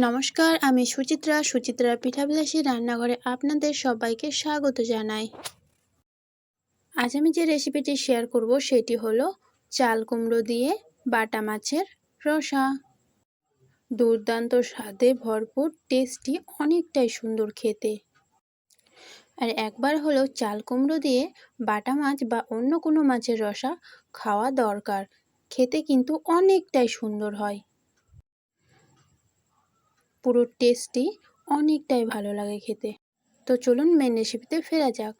নমস্কার, আমি সুচিত্রা। সুচিত্রা পিঠাবিলাসী রান্নাঘরে আপনাদের সবাইকে স্বাগত জানাই। আজ আমি যে রেসিপিটি শেয়ার করব, সেটি হলো চাল কুমড়ো দিয়ে বাটা মাছের রসা। দুর্দান্ত স্বাদে ভরপুর টেস্টি অনেকটাই সুন্দর খেতে। আর একবার হলেও চাল কুমড়ো দিয়ে বাটা মাছ বা অন্য কোনো মাছের রসা খাওয়া দরকার। খেতে কিন্তু অনেকটাই সুন্দর হয়। পুরো টেস্টি অনেকটাই ভালো লাগে খেতে। তো চলুন মেন রেসিপিতে ফেরা যাক।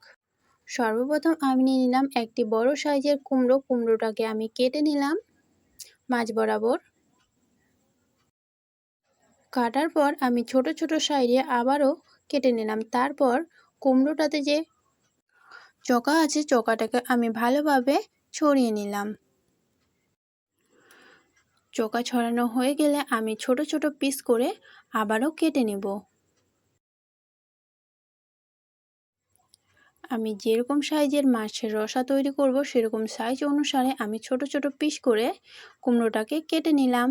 সর্বপ্রথম আমি নিয়ে নিলাম একটি বড় সাইজের কুমড়ো। কুমড়োটাকে আমি কেটে নিলাম মাছ বরাবর। কাটার পর আমি ছোট ছোট সাইডে আবারও কেটে নিলাম। তারপর কুমড়োটাতে যে চকা আছে, চকাটাকে আমি ভালোভাবে ছড়িয়ে নিলাম। চোকা ছড়ানো হয়ে গেলে আমি ছোট ছোট পিস করে আবারও কেটে নেব। আমি যেরকম সাইজের মাছের রসা তৈরি করব, সেরকম সাইজ অনুসারে আমি ছোট ছোট পিস করে কুমড়োটাকে কেটে নিলাম।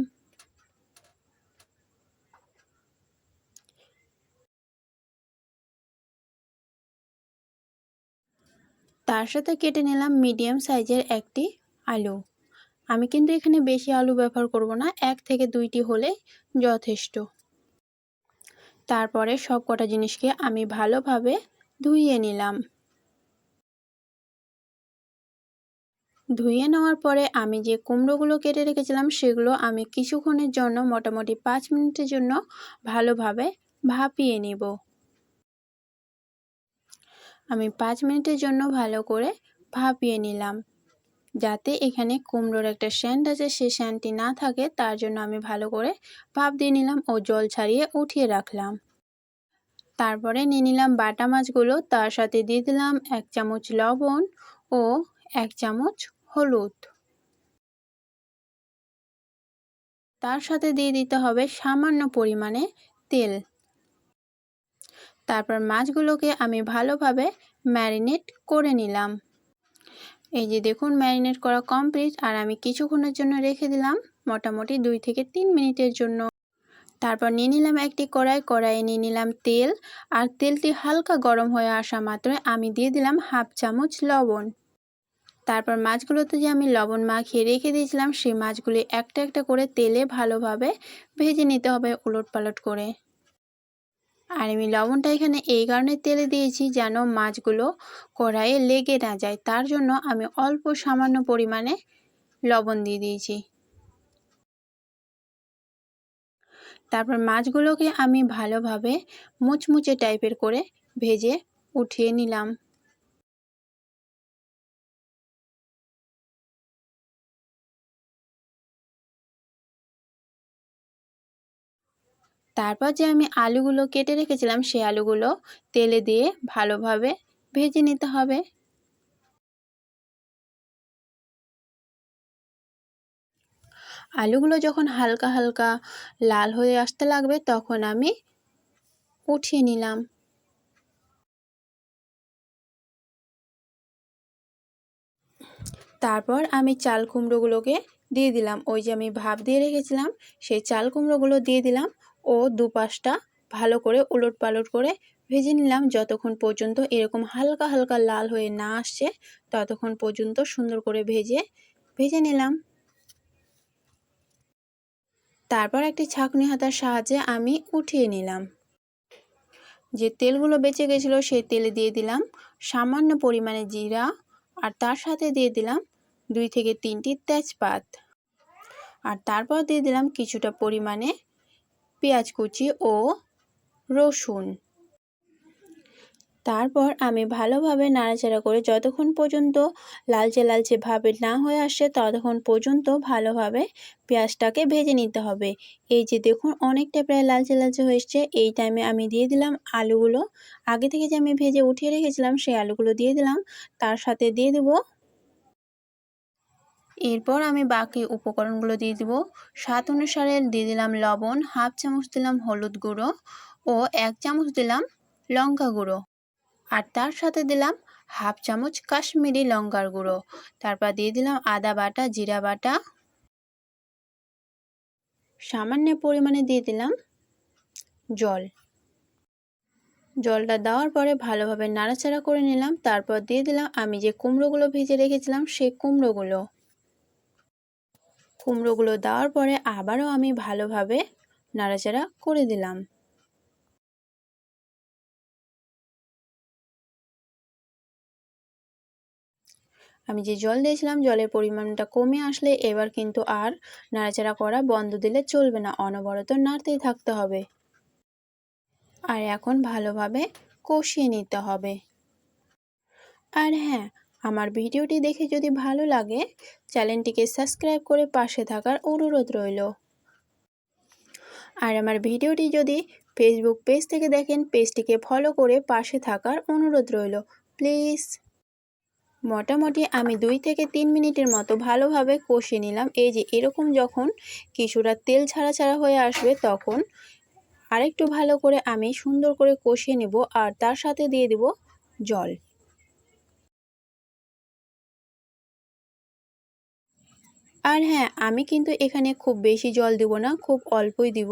তার সাথে কেটে নিলাম মিডিয়াম সাইজের একটি আলু। আমি কিন্তু এখানে বেশি আলু ব্যবহার করব না, এক থেকে দুইটি হলে যথেষ্ট। তারপরে সব কটা জিনিসকে আমি ভালোভাবে ধুইয়ে নিলাম। ধুয়ে নেওয়ার পরে আমি যে কুমড়োগুলো কেটে রেখেছিলাম, সেগুলো আমি কিছুক্ষণের জন্য, মোটামুটি পাঁচ মিনিটের জন্য ভালোভাবে ভাপিয়ে নিব। আমি পাঁচ মিনিটের জন্য ভালো করে ভাপিয়ে নিলাম। যাতে এখানে কুমড়োর একটা স্যান্ড আছে সেই স্যান্ডটি না থাকে, তার জন্য আমি ভালো করে ভাপ দিয়ে নিলাম ও জল ছাড়িয়ে উঠিয়ে রাখলাম। তারপরে নিয়ে নিলাম বাটা মাছগুলো, তার সাথে দিয়ে দিলাম এক চামচ লবণ ও এক চামচ হলুদ। তার সাথে দিয়ে দিতে হবে সামান্য পরিমাণে তেল। তারপর মাছগুলোকে আমি ভালোভাবে ম্যারিনেট করে নিলাম। এই যে দেখুন ম্যারিনেট করা কমপ্লিট আর আমি কিছুক্ষণের জন্য রেখে দিলাম, মোটামুটি দুই থেকে তিন মিনিটের জন্য। তারপর নিয়ে নিলাম একটি কড়াই, কড়াইয়ে নিয়ে নিলাম তেল, আর তেলটি হালকা গরম হয়ে আসা মাত্রই আমি দিয়ে দিলাম হাফ চামচ লবণ। তারপর মাছগুলোতে যে আমি লবণ মাখিয়ে রেখে দিয়েছিলাম, সেই মাছগুলি একটা একটা করে তেলে ভালোভাবে ভেজে নিতে হবে উলট পালট করে। আর আমি লবণটা এখানে এই কারণে তেলে দিয়েছি যেন মাছগুলো কড়াইয়ে লেগে না যায়। তার জন্য আমি অল্প সামান্য পরিমাণে লবণ দিয়ে দিয়েছি। তারপর মাছগুলোকে আমি ভালোভাবে মুচমুচে টাইপের করে ভেজে উঠিয়ে নিলাম। তারপর যে আমি আলুগুলো কেটে রেখেছিলাম, সেই আলুগুলো তেলে দিয়ে ভালোভাবে ভেজে নিতে হবে। আলুগুলো যখন হালকা হালকা লাল হয়ে আসতে লাগবে, তখন আমি উঠিয়ে নিলাম। তারপর আমি চাল কুমড়োগুলোকে দিয়ে দিলাম। ওই যে আমি ভাব দিয়ে রেখেছিলাম, সেই চাল কুমড়োগুলো দিয়ে দিলাম। ও দুপাশটা ভালো করে উলট পালট করে ভেজে নিলাম। যতক্ষণ পর্যন্ত এরকম হালকা হালকা লাল হয়ে না আসছে, ততক্ষণ পর্যন্ত সুন্দর করে ভেজে ভেজে নিলাম। তারপর একটি ছাঁকনি হাতার সাহায্যে আমি উঠিয়ে নিলাম। যে তেলগুলো বেঁচে গেছিল সেই তেলে দিয়ে দিলাম সামান্য পরিমাণে জিরা আর তার সাথে দিয়ে দিলাম দুই থেকে তিনটি তেজপাত। আর তারপর দিয়ে দিলাম কিছুটা পরিমাণে পেঁয়াজ কুচি ও রসুন। তারপর আমি ভালোভাবে নাড়াচাড়া করে যতক্ষণ পর্যন্ত লালচে লালচে ভাবে না হয়ে আসে ততক্ষণ পর্যন্ত ভালোভাবে পেঁয়াজটাকে ভেজে নিতে হবে। এই যে দেখুন, অনেকটা প্রায় লালচে লালচে হয়েছে এই টাইমে আমি দিয়ে দিলাম আলুগুলো। আগে থেকে যে আমি ভেজে উঠিয়ে রেখেছিলাম, সেই আলুগুলো দিয়ে দিলাম। তার সাথে দিয়ে দেব এরপর আমি বাকি উপকরণগুলো দিয়ে দিব। স্বাদ অনুসারে দিয়ে দিলাম লবণ, হাফ চামচ দিলাম হলুদ গুঁড়ো ও এক চামচ দিলাম লঙ্কা গুঁড়ো। আর তার সাথে দিলাম হাফ চামচ কাশ্মীরি লঙ্কার গুঁড়ো। তারপর দিয়ে দিলাম আদা বাটা, জিরা বাটা। সামান্য পরিমাণে দিয়ে দিলাম জল। জলটা দেওয়ার পরে ভালোভাবে নাড়াচাড়া করে নিলাম। তারপর দিয়ে দিলাম আমি যে কুমড়োগুলো ভেজে রেখেছিলাম সেই কুমড়োগুলো। কুমড়োগুলো দেওয়ার পরে আবারও আমি ভালোভাবে নাড়াচাড়া করে দিলাম। আমি যে জল দিয়েছিলাম, জলের পরিমাণটা কমে আসলে এবার কিন্তু আর নাড়াচাড়া করা বন্ধ দিলে চলবে না, অনবরত নাড়তেই থাকতে হবে। আর এখন ভালোভাবে কষিয়ে নিতে হবে। আর হ্যাঁ আমার ভিডিওটি দেখে যদি ভালো লাগে, চ্যানেলটিকে সাবস্ক্রাইব করে পাশে থাকার অনুরোধ রইল। আর আমার ভিডিওটি যদি ফেসবুক পেজ থেকে দেখেন পেজটিকে ফলো করে পাশে থাকার অনুরোধ রইল। প্লিজ মোটামুটি আমি দুই থেকে তিন মিনিটের মতো ভালোভাবে কষিয়ে নিলাম। এই যে এরকম যখন কিছুটা তেল ছাড়া ছাড়া হয়ে আসবে, তখন আরেকটু ভালো করে আমি সুন্দর করে কষিয়ে নেব আর তার সাথে দিয়ে দেব জল। আর হ্যাঁ আমি কিন্তু এখানে খুব বেশি জল দিব না, খুব অল্পই দিব।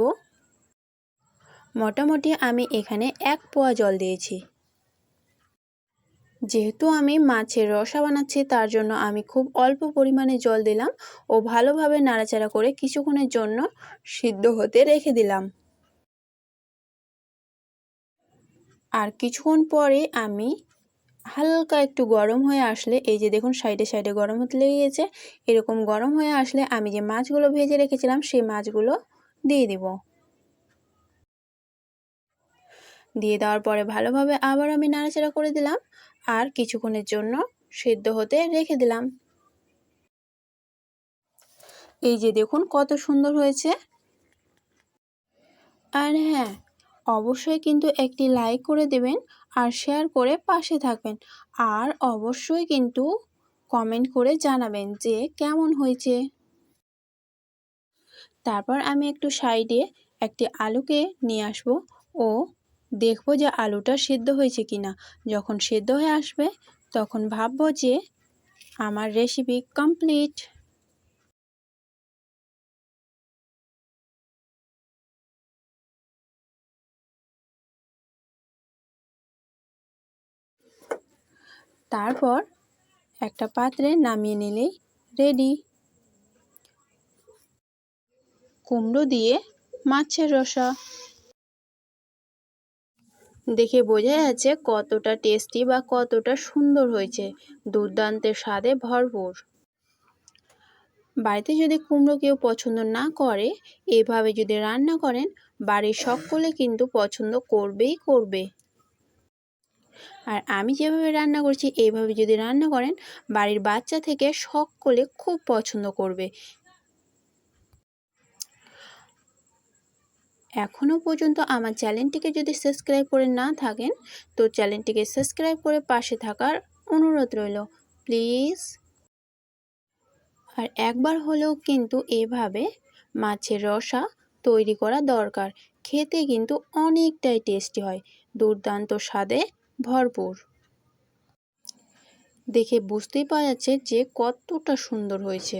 মোটামুটি আমি এখানে এক পোয়া জল দিয়েছি। যেহেতু আমি মাছের রসা বানাচ্ছি, তার জন্য আমি খুব অল্প পরিমাণে জল দিলাম ও ভালোভাবে নাড়াচাড়া করে কিছুক্ষণের জন্য সিদ্ধ হতে রেখে দিলাম। আর কিছুক্ষণ পরে আমি হালকা একটু গরম হয়ে আসলে এই যে দেখুন সাইডে সাইডে গরম হতে লেগে গেছে এরকম গরম হয়ে আসলে আমি যে মাছগুলো ভেজে রেখেছিলাম সেই মাছগুলো দিয়ে দিব। দিয়ে দেওয়ার পরে ভালোভাবে আবার আমি নাড়াচাড়া করে দিলাম আর কিছুক্ষণের জন্য সিদ্ধ হতে রেখে দিলাম। এই যে দেখুন কত সুন্দর হয়েছে। আর হ্যাঁ অবশ্যই কিন্তু একটি লাইক করে দেবেন আর শেয়ার করে পাশে থাকবেন। আর অবশ্যই কিন্তু কমেন্ট করে জানাবেন যে কেমন হয়েছে। তারপর আমি একটু সাইডে একটি আলুকে নিয়ে আসব। ও দেখব যে আলুটা সেদ্ধ হয়েছে কিনা। যখন সেদ্ধ হয়ে আসবে, তখন ভাববো যে আমার রেসিপি কমপ্লিট তারপর একটা পাত্রে নামিয়ে নিলেই রেডি কুমড়ো দিয়ে মাছের রসা। দেখে বোঝা যাচ্ছে কতটা টেস্টি বা কতটা সুন্দর হয়েছে। দুর্দান্তের স্বাদে ভরপুর। বাড়িতে যদি কুমড়ো কেউ পছন্দ না করে, এভাবে যদি রান্না করেন, বাড়ির সকলে কিন্তু পছন্দ করবেই করবে। আর আমি যেভাবে রান্না করছি, এইভাবে যদি রান্না করেন, বাড়ির বাচ্চা থেকে সকলে খুব পছন্দ করবে। এখনও পর্যন্ত আমার চ্যানেলটিকে যদি সাবস্ক্রাইব করে না থাকেন, তো চ্যানেলটিকে সাবস্ক্রাইব করে পাশে থাকার অনুরোধ রইল। প্লিজ। আর একবার হলেও কিন্তু এভাবে মাছের রসা তৈরি করা দরকার। খেতে কিন্তু অনেকটাই টেস্টি হয়। দুর্দান্ত স্বাদে ভরপুর। দেখে বুঝতেই পাওয়া যাচ্ছে যে কতটা সুন্দর হয়েছে।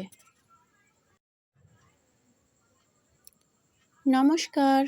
নমস্কার।